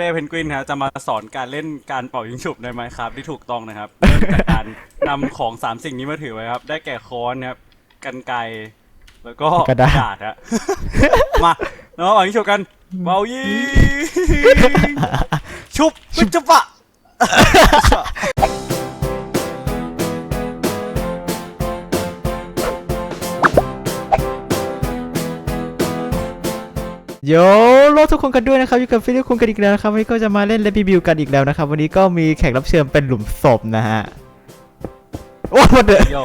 ป้เพนกวินครับจะมาสอนการเล่นการเป่ายิงฉุบในไมค์ครับที่ถูกต้องนะครับเริ่มจากการนำของสามสิ่งนี้มาถือไว้ครับ ได้แก่ค้อนนะครับกันไกรแล้วก็กระดาษฮะมาเรามาเป่ายิงฉุบกันเป่ายิง ชุบชุบจุบปะ โยโลทุกคนกันด้วยนะครับอยู่กับฟิลิปคุณกันอีกแล้วนะครับวันนี้ก็จะมาเล่นเลบิบิวกันอีกแล้วนะครับ วันนี้ก็มีแขกรับเชิญเป็นหลุมศพนะฮะโอ้โหเดอะโย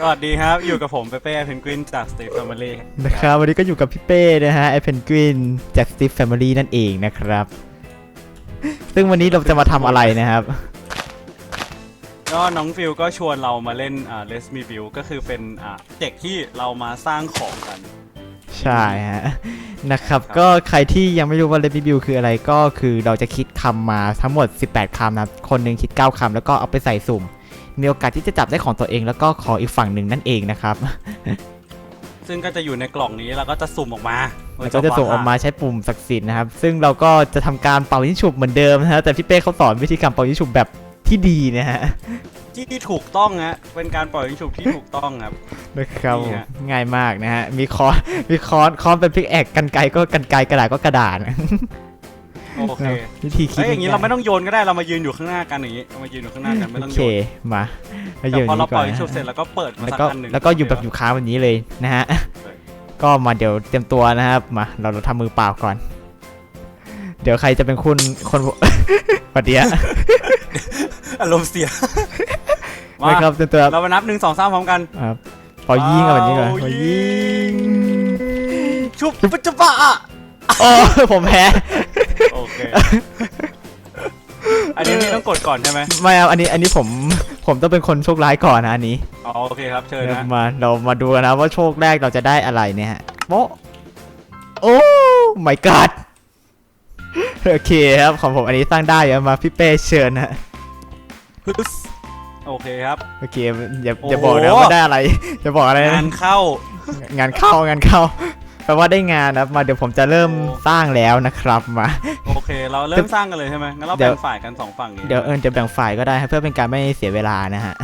สวัสดีครับ อยู่กับผมเป้เป้เพนกวินจากสเต e แฟมิลี่นะครับวันนี้ก็อยู่กับพี่เป้นะฮะไอเพนกวินจากสตีฟแฟมิลี่นั่นเองนะครับ ซึ่งวันนี้เราจะมาทำอะไรนะครับ ก็น้องฟิลก็ชวนเรามาเล่นอ่า Let's Me Build ก็คือเป็นอ่าเด็กที่เรามาสร้างของกัน ใช่ฮะนะครับ ก็ใครที่ยังไม่รู้ว่าเลบิบิวคืออะไรก็คือเราจะคิดคำมาทั้งหมด 18คำนะครับคนหนึ่งคิด 9คำแล้วก็เอาไปใส่สุ่ม มีโอกาสที่จะจับได้ของตัวเองแล้วก็ของอีกฝั่งหนึ่งนั่นเองนะครับซึ่งก็จะอยู่ในกล่องนี้แล้วก็จะสุ่มออกมาแล้วก็จะส่งออกมาใช้ปุ่มศักดิ์สิทธิ์นะครับ ซึ่งเราก็จะทำการเป่ายิงฉุบเหมือนเดิมนะฮะแต่พี่เป้เขาสอนวิธีการเป่ายิงฉุบแบบที่ดีนะฮะ ที่ถูกต้องฮะเป็นการปล่อยยิงฉุบที่ถูกต้องครับ นะครับนี่ฮะ ง่ายมากนะฮะ มีคอนมีคอนคอนเป็นพิกแอกกันไกรก็กันไกรกระดาษก็กระดาษโอเควิธีคิดเอ้ยอย่างนี้เราไม่ต้องโยนก็ได้เรามายืนอยู่ข้างหน้ากันอย่างนี้เรามายืนอยู่ข้างหน้ากันไม่โอต้องเคโยนมามาแต่ยืนพอนี้เราก่ปอล่อนยยิงนะฉุบเสร็จแล้วก็เปิดมาแล้วสักก็อันหนึ่งแล้วก็อยู่แบบอยู่ค้างแบบนี้เลยนะฮะ ก็มาเดี๋ยวเตรียมตัวนะครับมาเราเราทำมือเปล่าก่อน เดี๋ยวใครจะเป็นคุณคน ปะเดีย อารมณ์เสียมานะครับเตรียมตัวเรามานับหนึ่งสองสามพร้อมกันครับพอยิงกันแบบนี้ก่อนเป่าพอยิยิงชุบปุ๊บจุบปะอะโอ้ผมแพ้โอเคอันนี้พี่ต้องกดก่อนใช่ไหมไม่เอาอันนี้อันนี้ผมผมต้องเป็นคนโชคร้ายก่อนนะอันนี้อ๋อโอเคครับเชิญนะมาเรามาดูกันนะว่าโชคแรกเราจะได้อะไรเนี่ยฮะโป๊ะโอ้ my god โอเคครับของผมอันนี้สร้างได้เอามาพี่เป้เชิญนะ ฮึสโอเคครับ โอเคอย่าโอ้โหอย่าบอกนะว่าได้อะไรอย่าบอกอะไรงานะนเข้า งานเข้างานเข้าแปลว่าได้งานนะครับมาเดี๋ยวผมจะเริ่มโอ้สร้างแล้วนะครับมาโอเค เราเริ่มสร้างกันเลยใช่ไหมงั้นเราเดี๋ยวแบ่งฝ่ายกันสองฝั่งอย่างนี้เดี๋ยวเอิญจะแบ่งฝ่ายก็ได้ครับเพื่อเป็นการไม่เสียเวลานะฮะ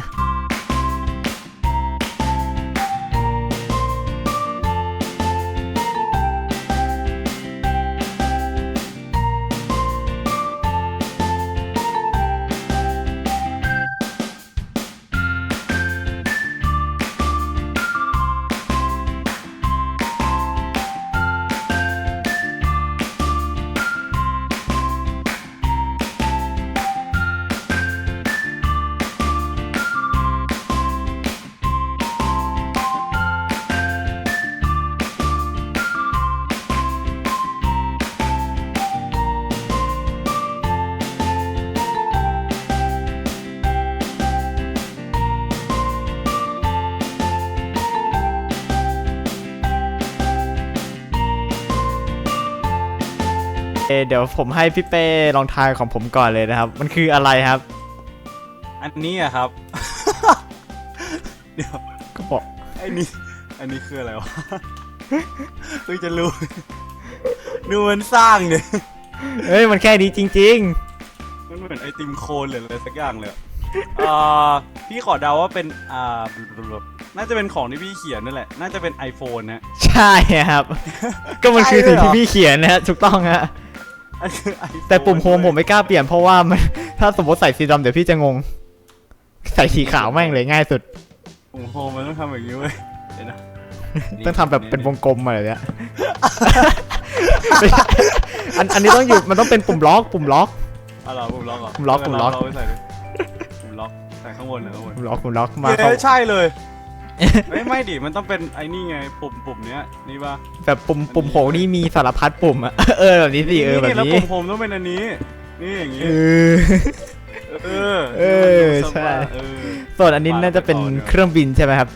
เอ่อเดี๋ยวผมให้พี่เป้ลองทายของผมก่อนเลยนะครับ มันคืออะไรครับ อันนี้อะครับ เดี๋ยวก็บอกไอ้นี่อันนี้คืออะไรวะเพิ่งจะรู้ดูมันสร้างเนี่ยเอ้ยมันแค่นี้จริง มันเหมือนไอติมโคนหรืออะไรสักอย่างเลยอะอ่าพี่ขอเดาว่าเป็นอ่าน่าจะเป็นของที่พี่เขียนนั่นแหละ น่าจะเป็น iPhone นะ ๆ ใช่ครับ ก็มันคือสิ่งที่พี่เขียนนะฮะถูกต้องฮะ อันคือ iPhone แต่ปุ่มโฮมผมไม่กล้าเปลี่ยนเพราะว่ามัน ถ้าสมมติใส่สีดำเดี๋ยวพี่จะงง ใส่สีขาวแม่งเลยง่ายสุด ปุ่มโฮมมันต้องทำแบบนี้เว้ยเดี๋ยวนะต้องทำแบบเป็นวงกลมอะไรเนี้ยไม่ใช่อันอันนี้ต้องอยู่มันต้องเป็นปุ่มล็อก ปุ่มล็อกเอาเหรอปุ่มล็อกเหรอปุ่มล็อกปุ่มล็อกเราไปใส่ดิปุ่มล็อกใส่ข้างบนเหรอข้างบนปุ่มล็อกปุ่มล็อกมาเย้เขาใช่เลย ไม่ไม่ดิมันต้องเป็นไอ้นี่ไงปุ่มปุ่มเนี้ยนี่ป่ะแบบปุ่มปุ่มโหนี่มีสารพัดปุ่มอะเออแบบนี้สิเออแบบแล้วนี้ปุ่มโฮมต้องเป็นอันนี้ นี่อย่างเองี้อเออเออดูสใช่บายเออส่วนอันนี้น่าจะเป็นเครื่องบินใช่ไหมครับ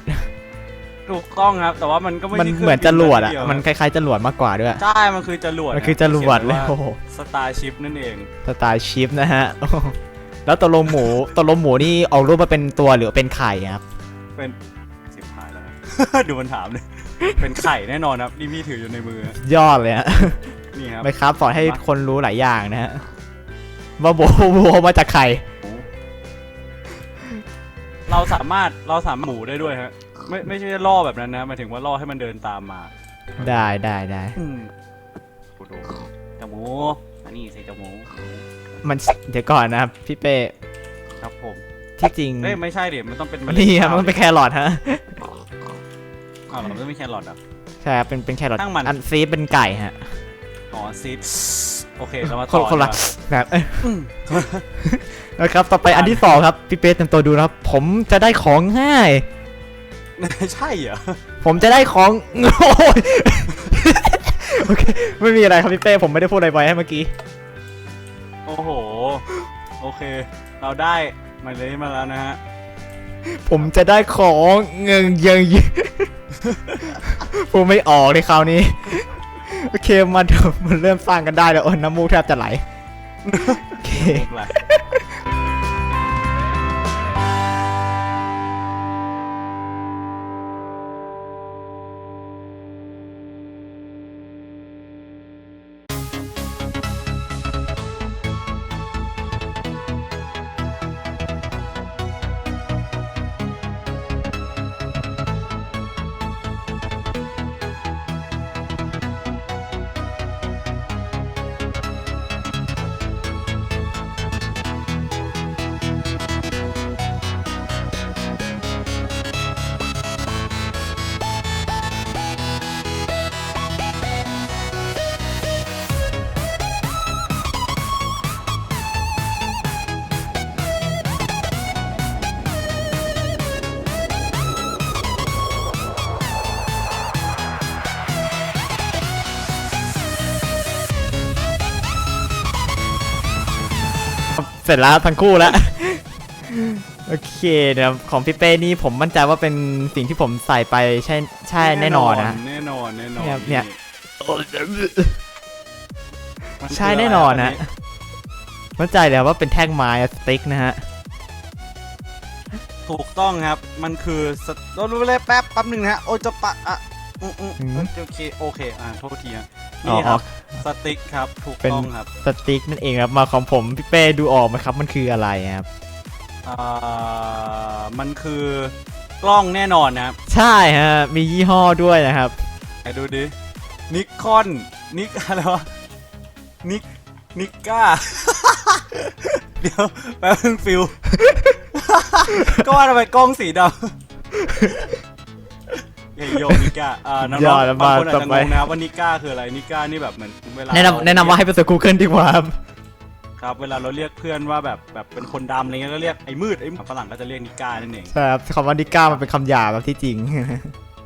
ถูกต้องครับ แต่ว่ามันก็ไม่มันใช่คเหมือนจรวดอะเคงบิมันคล้ายๆจรวดมากกว่าด้วยใช่มันคือจรวดมันคือจรวดเลยโอ้โหสตาร์ชิพนั่นเองสไตล์ชิปนะฮะโอ้โหแล้วตัวลมหมูตัวลมหมูนี่ออกรูปมาเป็นตัวหรือเป็นไข่ครับเป็นสิบหายแล้ว ดูมันถามเลย เป็นไข่แน่นอนครับนี่พี่ถืออยู่ในมือยอดเลยฮะนี่ครับ ไม่ครับสอนให้คนรู้หลายอย่างนะฮะว่าโบโบมาจากใครเราสามารถเราสามารถหมูได้ด้วยฮะ ไม่ไม่ใช่ล่อแบบนั้นนะหมายถึงว่าล่อให้มันเดินตามมาได้ได้ได้อืมดูดูจมูกอันนี้สิจมูกมันเดี๋ยวก่อนนะครับพี่เป้ครับผมที่จริงเอ้ยไม่ใช่ดิมันต้องเป็นเมล็ดนี่ครับข้าวมันเป็นแครอทฮะ อ้าวเราไม่ใช่แครอทเหรอะใช่ครับเป็นเป็นแครอทตั้งมัน อันซีฟเป็นไก่ฮะอ๋อซีดโอเคเรามาคต่นอคนละดีกว่าแบบเอ้ยนะครับต่อไปอันที่สองครับพี่เป้เต็มตัวดูนะครับ ผมจะได้ของง่าย ใช่เหรอผมจะได้ของ โอ้ยโอเคไม่มีอะไรครับพี่เป้ผมไม่ได้พูดอะไรไปให้เมื่อกี้ โอ้โห โอเค เราได้หมายเลขมาแล้วนะฮะ ผมจะได้ของเงินเยิงยิพูดไม่ออกเลยคราวนี้ โอเคมาเดูมันเริ่มสร้างกันได้แล้วโอ้น้ำมูกแทบจะไหลโอเค เป็นไรเสร็จแล้วทั้งคู่แล้ว โอเคเดี๋ยวของพี่เป้นี่ผมมั่นใจว่าเป็นสิ่งที่ผมใส่ไปใช่ใช่แน่นอนนะ แน่นอนแน่นอนเนี่ยเนี่ย มันคือใช่แน่นอนนะไรมั่นใจเลยว่าเป็นแท่งไม้สติ๊กนะฮะ ถูกต้องครับ มันคือสตเรารู้เลยแป๊บแป๊บหนึ่งนะฮะ โอจะปะอะ อืมอืมอืม โอเคโอเคอ่าโทษทีฮะอ๋อนี่ครับสติ๊กครับถูกเป็นต้องครับสติ๊กนั่นเองครับมาของผมพี่เป้ดูออกไหมครับมันคืออะไรครับ อ่ามันคือกล้องแน่นอนนะครับใช่ฮะมียี่ห้อด้วยนะครับ ไหนดูดินิคอนนิกอะไรวะนิกนิก้า เดี๋ยวแป๊บนึงฟิว ก็ว่าทำไมกล้องสีดำ เฮ้ยโยนิก้าอ่าน้องยอดแล้วๆบางคนมาอาจต่จะอไปงงนะครับว่านิก้าคืออะไรนิก้านี่แบบเหมือนเวลาแนะเรานำแนะนำว่าให้ไปเสิร์ช Google ดีกว่าครับครับเวลาเราเรียกเพื่อนว่าแบบแบบเป็นคนดำอะไรเงี้ยก็เรียกไอ้มืดไอ้ฝรั่งก็จะเรียกนิก้านั่นเอง ใช่ครับคำว่าดิก้ามันเป็นคำหยาบแบบที่จริง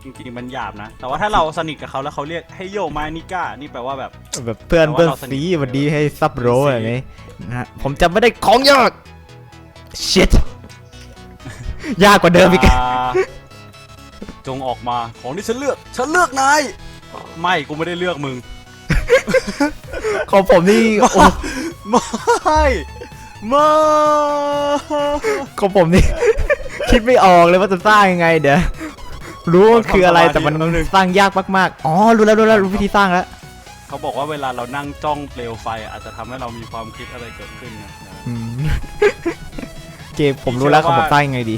จริงๆมันหยาบนะ แต่ว่าถ้าเราสนิทกับเขาแล้วเขาเรียกให้โยมานิก้า นี่แปลว่าแบบ แบบเพื่อนแต่ว่าเพื่อนเราสนิท ซีวันดีให้ซับโรซีอะไรนี้นะฮะผมจะไม่ได้ของยาก shit ยากกว่าเดิมอีกอ่า จงออกมาของที่ฉันเลือก ฉันเลือกนาย ไม่กูไม่ได้เลือกมึง ของผมนี่โอ้ไม่ไม่ของผมนี่ คิดไม่ออกเลยว่าจะสร้างยังไงเดี๋ยวรู้ว่ามันคืออะไรแต่มันสร้างยากมากๆ อ๋อ รู้แล้วรู้แล้วรู้วิธีสร้างแล้ว เขาบอกว่าเวลาเรานั่งจ้องเปลวไฟ อาจจะทำให้เรามีความคิดอะไรเกิดขึ้นนะอืมเกมผมรู้แล้วของผมสร้างยังไงดี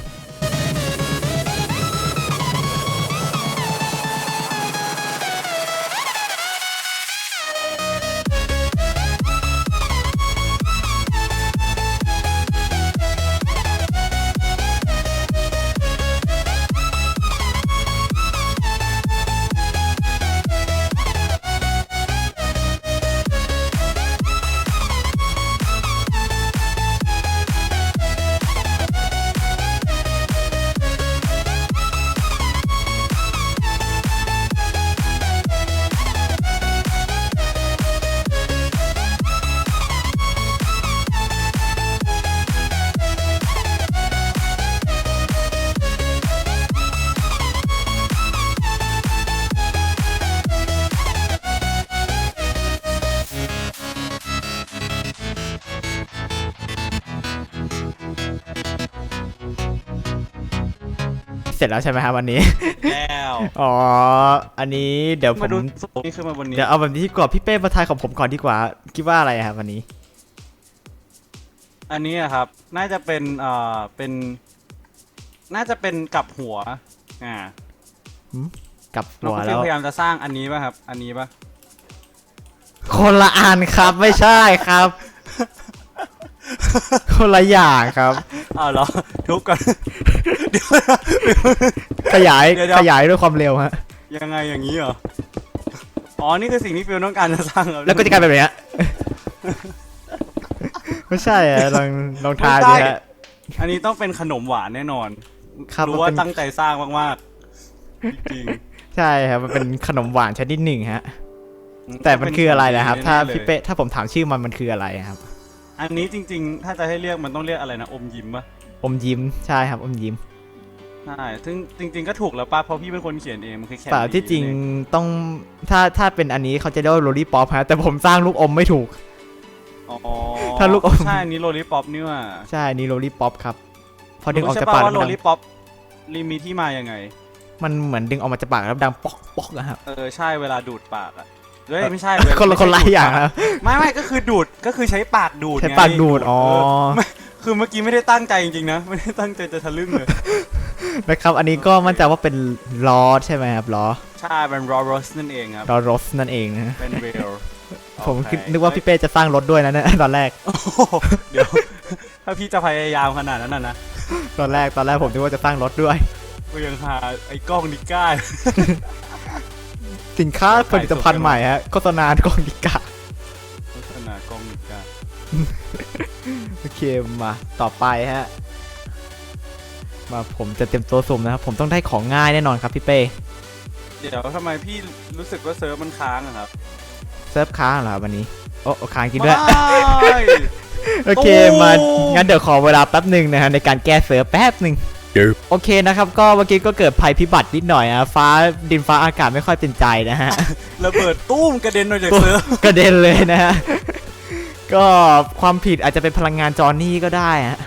แล้วใช่ไหมครับวันนี้ แล้วอ๋อ อันนี้เดี๋ยวผมามดูสูงนี่ขึ้นมาบนนี้เดี๋ยวเอาแบบนี้ก่อนพี่เป้มาทายของผมก่อนดีกว่า คิดว่าอะไรครับวันนี้ อันนี้อะครับ น่าจะเป็นเอ่อเป็น น่าจะเป็นกับหัวอ่ากับน้องหัวฟิแล้ววพยายามจะสร้างอันนี้ป่ะครับ อันนี้ป่ะคนละอันครับไม่ใช่ครับ คนละอย่างครับ อ้าวเหรอทุบก่อนเดี๋ยวขยายเดี๋ยวเดี๋ยวขยายด้วยความเร็วฮะ ยังไงอย่างนี้เหรอ อ๋อ นี่คือสิ่งที่ฟิลต้องการจะสร้างครับแล้วก็จะกลายเป็นแบบเนี้ยไม่ใช่อะลองลองทายไม่ดูใช่ฮะ อันนี้ต้องเป็นขนมหวานแน่นอนครับรู้ว่ามันเป็น ตั้งใจสร้างมากๆจริงใช่ครับ มันเป็นขนมหวานชนิดหนึ่งฮะ ๆแต่มันคืออะไรนะครับ ถ้าแๆลยพี่เป้ถ้าผมถามชื่อมันมันคืออะไรครับ อันนี้จริง ๆ ถ้าจะให้เรียกมันต้องเรียกอะไรนะอมยิ้มป่ะอมยิ้มใช่ครับอมยิ้มใช่ซึ่งจริง ๆ ก็ถูกแล้วป่ะเพราะพี่เป็นคนเขียนเองมันคือแค่เปล่าที่จริงต้องถ้าถ้าเป็นอันนี้เขาจะเรียกว่าโรลลี่ป๊อปฮะแต่ผมสร้างลูกอมไม่ถูกอ๋อถ้าลูกอมใช่อันนี้โรลลี่ป๊อปนี่ว่าใช่อันนี้โรลลี่ป๊อปครับ พอดึงออกรู้จากใช่ปากว่าแล้วโรมันลดังลี่ป๊อปรีมีที่มายังไง มันเหมือนดึงออกมาจากปากแล้วดังป๊อกป๊อกอะครับเออใช่เวลาดูดปากอะ เฮ้ยไม่ใช่คนละคนละไม่ใช่อย่างดูดปกครับไม่ไม่ก็คือดูดก็คือใช้ปากดูดใช้ไงปากดูดอ๋อเไม่คือเมื่อกี้ไม่ได้ตั้งใจจริงๆนะไม่ได้ตั้งใจจะทะลึ่งเลยนะครับอันนี้ก็มั่นใจว่าเป็นล้อใช่ไหมครับล้อใช่เป็นรอรสนั่นเองครับล้อรถนั่นเองนะเป็นเวลผมคิดนึกว่าพี่เป้จะสร้างรถด้วยนะเนี่ยตอนแรกโอ้โหเดี๋ยวถ้าพี่จะพยายามขนาดนั้นนะนะตอนแรกตอนแรกผมนึกว่าจะสร้างรถด้วยก็ยังหาไอ้กล้องนิก้า สินค้าผลิตภัณฑ์ใหม่ฮะโฆษณากล้องดิกาโฆษณากล้องนิก้าโอเคมาต่อไปฮะ มาผมจะเต็มตัวสุ่มนะครับ ผมต้องได้ของง่ายแน่นอนครับพี่เป้เดี๋ยวทำไมพี่รู้สึกว่าเซิร์ฟมันค้างอะครับ เซิร์ฟค้างเหรอครับวันนี้ โอ้ค้างจริงด้วยไม่โอเคตูมมางั้นเดี๋ยวขอเวลาแป๊บหนึ่งนะฮะในการแก้เซิร์ฟแป๊บหนึ่ง โอเคนะครับ ก็เมื่อกี้ก็เกิดภัยพิบัตินิดหน่อยนะฟ้าดินฟ้าอากาศไม่ค่อยเป็นใจนะฮะระเบิดตุ้มกระเด็นออกจากเซิร์ฟกระเด็นเลยนะฮะก็ความผิดอาจจะเป็นพลังงานจอนี่ก็ได้ฮะ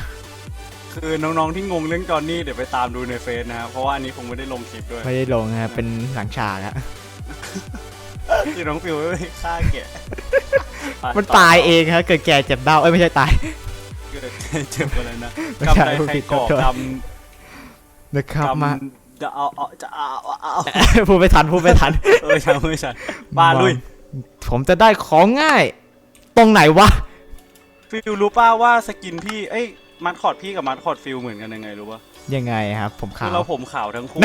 คือน้องๆที่งงเรื่องจอห์นนี่เดี๋ยวไปตามดูในเฟซนะครับเพราะว่าอันนี้คงไม่ได้ลงคลิปด้วยไม่ได้ลงฮะเป็นหลังฉากฮะคือน้องฟิวไม่ฆ่าแกะมันตายเองฮะเกิดแก่เจ็บเบ้าเอ้ยไม่ใช่ตายเกิดเจ็บอะไรนะไม่กรรมใช่ใดพูดใครผิดก่อขอโทษกรรม นะครับกรรมมาจะเอาเอาจะเอาเอาเอาพูดไม่ทันพูดไม่ทันเออใช่ไม่ใช่บ้าลุย ผมจะได้ของง่าย ตรงไหนวะ ฟิวรู้ป่าว่าสกินพี่เอ้ยมัดคอร์ดพี่กับมัดคอร์ดฟิวเหมือนกันยังไงรู้ป่ะยังไงครับ ผมคืขาอวเราผมขาวทั้งคู่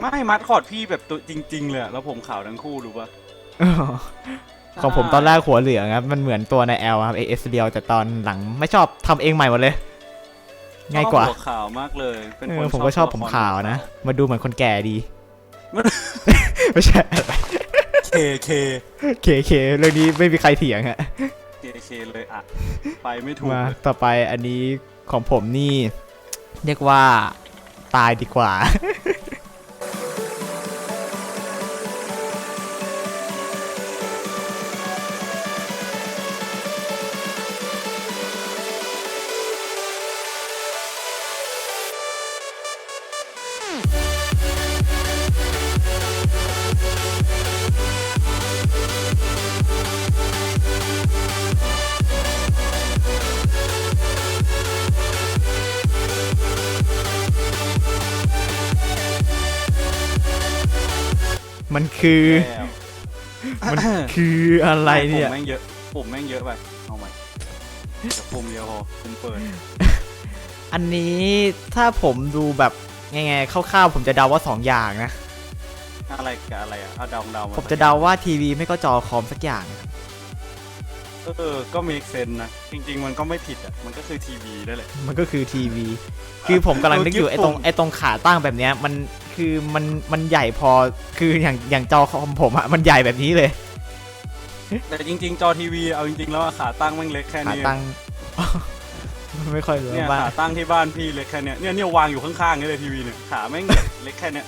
ไม่มัดคอร์ดพี่แบบตัวจริง ๆ เลยอะแล้วผมขาวทั้งคู่รู้ป่ะอ๋อของผมตอนแรกหัวเหลืองครับมันเหมือนตัวในแอลครับเอสเดียวแต่ตอนหลังไม่ชอบทำเองใหม่หมดเลย ง่ายกว่า ชอบหัขาวมากเลย เป็นเอคนอผมก็ชอบผมตัวละครขาวนะมาดูเหมือนคนแก่ดีมันไม่ใช่ เคเคเคเคเรื่องนี้ไม่มีใครเถียงฮะ เคเคเลยอะ ไปไม่ถูกมาเลยต่อไปอันนี้ของผมนี่ เรียกว่าตายดีกว่า คือแล้วมันคืออะไรเนี่ยผมแม่งเยอะผมแม่งเยอะไปเอาใหม่เดี๋ยวผมเดียวพอผมเปิดอันนี้ถ้าผมดูแบบไงๆคร่าวๆผมจะเดาว่าสองอย่างนะ อะไรกับอะไรอะเอาเดาเดาาผมจะเดาว่าทีวีไม่ก็จอคอมสักอย่าง เออ ก็ make sense นะ จริง ๆ มันก็ไม่ผิดอะ มันก็คือทีวีนั่นแหละ มันก็คือทีวี คือผมกำลังนึกอยู่เออไอ้ตรงผมไอ้ตรงขาตั้งแบบเนี้ย มันคือมันมันใหญ่พอ คืออย่างอย่างจอคอมผมอะมันใหญ่แบบนี้เลย แต่จริง ๆ จอทีวีเอาจริง ๆ แล้วอะขาตั้งแม่งเล็กแค่ขานี้ตั้งไม่ค่อยรู้เนี่ยว่าขาตั้งที่บ้านพี่เล็กแค่เนี้ยเนี่ยเนี่ยวางอยู่ข้างๆนี่เลยทีวีเนี่ยขาแม่งเล็กแค่เนี้ย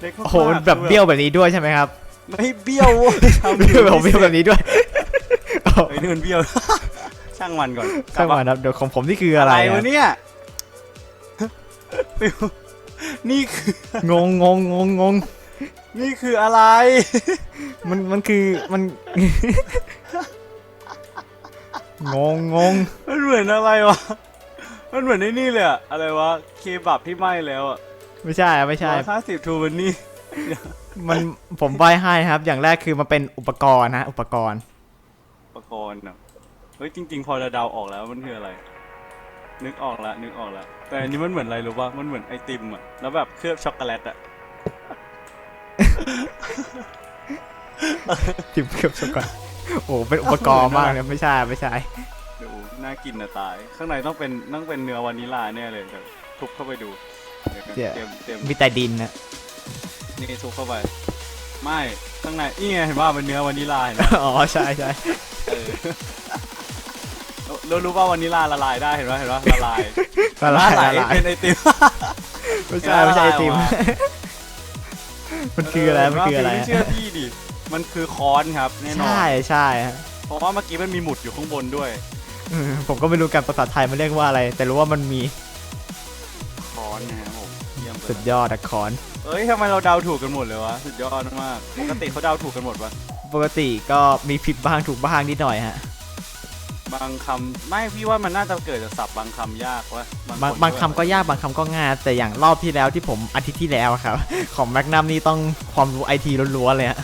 เล็กมากโอ้โหมันแบบเบี้ยวแบบนี้ด้วยใช่ไหมครับ ไม่เบี้ยวเว้ยทำเบี้ยวแบบผมเบี้ยวแบบนี้ด้วย ไอ้ยนี่มันเบี้ยว ช่างมันก่อนช่างมามันครับเดี๋ยวของผมนี่คืออะอะไรไรวะอะเนี่ยฟิวนี่คืองงงงงงงงนี่คืออะไร มันมันคือมัน งงงงมันเหมือนอะไรวะ มันเหมือนไอ้นี่เลยอะอะไรวะ เคบับที่ไหม้แล้วอะไม่ใช่อะไม่ใช่ ร้อยห้าสิบทูมันนี่มันผมใบให้ครับ อย่างแรกคือมันเป็นอุปกรณ์นะอุปกรณ์ อุปกรณ์อะเฮ้ยจริง ๆ พอจะเดาออกแล้วมันคืออะไร นึกออกละนึกออกละแต่อันนี้มันเหมือนอะไรรู้ป่ะมันเหมือนไอติมอะแล้วแบบเคลือบช็อกโกแลตอะทิมเกือบซะก่อนโอ้เป็นอุปกรณ์มากเลยไม่ใช่ไม่ใช่ดูน่ากินนะตาย ข้างในต้องเป็นต้องเป็นเนื้อวานิลลาแน่เลยเดี๋ยวทุบเข้าไปดูเดี๋ยวเตรียมเตรียมมีแต่ดินนะนี่ทุบเข้าไป ไม่ข้างในนี่ไงเห็นว่าเป็นเนื้อวานิลลาเห็นไหมอ๋อใช่ใช่เออเรารู้ว่าวานิลลาละลายได้เห็นไหมเห็นไหมละลายละลายไหลละลายเป็นไอติมไม่ใช่ไม่ใช่ไอติมละลายออกมามันคืออะไรมันคืออะไรเห็นว่าพี่ไม่เชื่อพี่ดิมันคือค้อนครับแน่นอนใช่ใช่ฮะเพราะว่าเมื่อกี้มันมีหมุดอยู่ข้างบนด้วยอืมผมก็ไม่รู้กันภาษาไทยมันเรียกว่าอะไร แต่รู้ว่ามันมีค้อนนะครับผมเยี่ยมเลสุดยยอดอะคอนเอ้ยทำไมเราเดาถูกกันหมดเลยวะสุดยอดมากปกติเขาเดาถูกกันหมดปะ ปกติก็มีผิดบ้างถูกบ้างนิดหน่อยฮะ บางคำไม่พี่ว่ามันน่าจะเกิดจากศัพท์บางคำยากวะบางบางคำก็ยากบางคำก็ง่ายแต่อย่างรอบที่แล้วที่ผมอาทิตย์ที่แล้วอะครับ ของแมกนัมนี่ต้องความรู้ไอทีล้วนๆเลยฮะ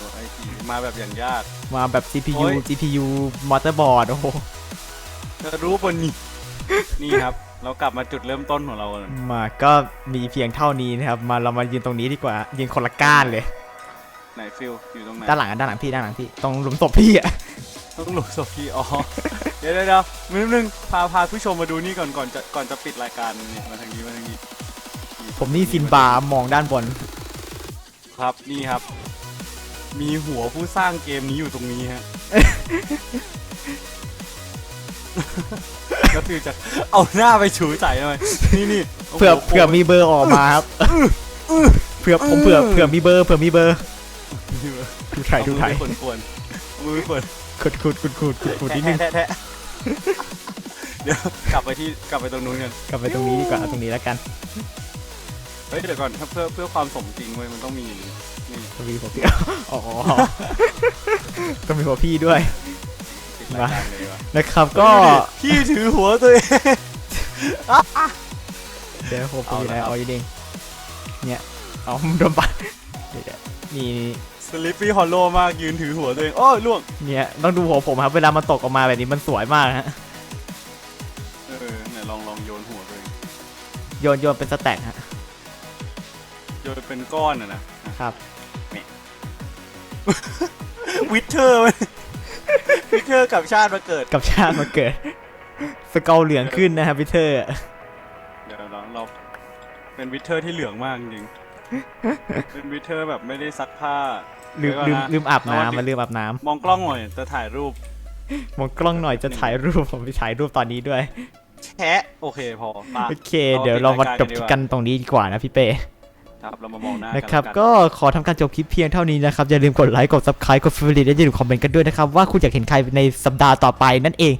ตัวไอทีมาแบบอย่างยาก มาแบบ CPU โอ้ย GPU มอเตอร์บอร์ดโอ้โหจะรู้บนนี่นี่ครับ เรากลับมาจุดเริ่มต้นของเรากันมาก็มีเพียงเท่านี้นะครับ มาเรามายืนตรงนี้ดีกว่ายืนคนละก้านเลย ไหนฟิลอยู่ตรงไหนด้านหลังอะด้านหลังพี่ด้านหลังพี่ตรงหลุมศพพี่อะต้องหลบศพพี่อ๋อ เดี๋ยวเดี๋ยวเดี๋ยวนิดนึงพาพาผู้ชมมาดูนี่ก่อนก่อนจะก่อนจะปิดรายการนี่มาทางนี้มาทางนี้ผมนี่ซินบามองด้านบนครับนี่ครับ มีหัวผู้สร้างเกมนี้อยู่ตรงนี้ฮะ ก็คือจะเอาหน้าไปฉูใส่หน่อยนี่นี่โโหเผื่อเผื่อมีเบอร์ออกมาครับเผื่อผมเผื่อเผื่อมีเบอร์เผื่อมีเบอร์ ดูถ่ายดูถ่ายเอามือไปขวนๆเอามือไปขวนขุดขุดขุดขุดขุดขุดนิดนึงแทะแทะเดี๋ยวกลับไปที่กลับไปตรงนู้นกัน กลับไปตรงนี้ดีกว่าเอาตรงนี้แล้วกันเฮ้ยเดี๋ยวก่อนถ้าเพื่อเพื่อความสมจริงเว้ยมันต้องมีนี่ต้องมีหัวพี่อ๋อต้องมีหัวพี่ด้วยปิดรายการเลยวะนะครับก็พี่ถือหัวตัวเอง เดี๋ยวผมอยู่ไหนเอาละครับเอาอยู่ดิเนี่ยเอาโดนปัดเดี๋ยวๆนี่ สลิปปี้ฮอลโลมากยืนถือหัวตัวเองโอ้ยล่วงเนี่ยต้องดูหัวผมครับ เวลามันตกออกมาแบบนี้มันสวยมากฮะเออไหนลองลองโยนหัวตัวเองโยนโยนเป็นสแต็กฮะโยนเป็นก้อนอะนะครับ วิเทอร์วิเทอร์กับชาติมาเกิด กับชาติมาเกิด สเกลเหลืองขึ้นนะครับพีเตอร์ เดี๋ยวเราเราเป็นวิเทอร์ที่เหลืองมากจริงๆเป็นวิเทอร์แบบไม่ได้ซักผ้า ลืมเดี๋ลืยวมก่อนนะลืมอาบเอาวันน้ำดิมาลืมอาบน้มองกล้องหน่อยจะถ่ายรูปำมองกล้องหน่อยจะถ่ายรูปผมไปถ่ายรูปตอนนี้ด้วยแชะโอเคพอปะโอเค เดี๋ยวเรามาจบปิดรายการกันตรงนี้ดีกว่านะพี่เป้ครับเรามามองหน้านะกันครับแล้วก็ขอทำการจบคลิปเพียงเท่านี้นะครับ อย่าลืมกดไลค์กด subscribe กด favorite และอย่าลืมคอมเมนต์กันด้วยนะครับ ว่าคุณอยากเห็นใครในสัปดาห์ต่อไปนั่นเอง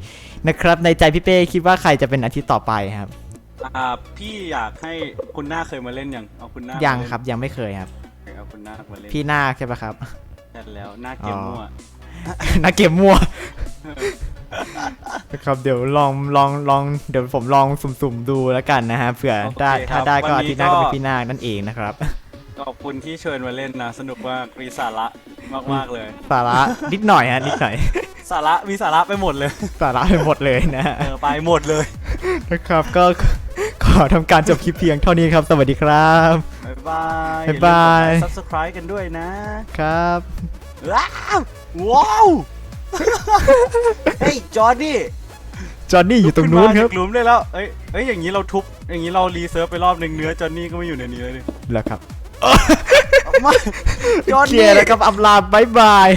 นะครับ ในใจพี่เป้คิดว่าใครจะเป็นอาทิตย์ต่อไปครับอ่าพี่อยากให้คุณหน้าเคยมาเล่นยังเอาคุณหน้ายังมาเล่นครับยังไม่เคยครับเอา คุณหน้ามาเล่นพี่นาคใช่ปะครับใช่แล้วหน้าเกมอ๋อมั่วนักเกมมั่วนะครับเดี๋ยวลองลองลองเดี๋ยวผมลองสุ่มๆดูแล้วกันนะฮะเผื่อได้โอเคครับถ้าได้ก็วันอานี้ทิตย์หน้าก็ก็เป็นพี่นาคนั่นเองนะครับ ขอบคุณที่เชิญมาเล่นนะ สนุกมากมีสาระมากๆเลย สาระนิดหน่อยฮะนิดหน่อย สาระมีสาระไปหมดเลย สาระไปหมดเลยนะฮะเออไปหมดเลยนะครับก็ขอทำการจบคลิปเพียงเท่านี้ครับ สวัสดีครับ บ๊ายบายบ๊ายบายอย่ลืมกดไลค์ subscribe กันด้วยนะครับ ว้าวว้าวเฮ้ยจอร์นี่จอห์นนี่อยู่ตรงนู้นครับลุกขึ้มาจากหลุมได้แล้วเอ้ยเอ้ยอย่างนี้เราทุบ อย่างนี้เรารีเซิร์ฟไปรอบหนึ่งเนื้อจอร์นี่ก็ไม่อยู่ในนี้เลยดิแล้วครับไม่จอร์เคลีนี่ยร์แล้วครับอำลาบายบาย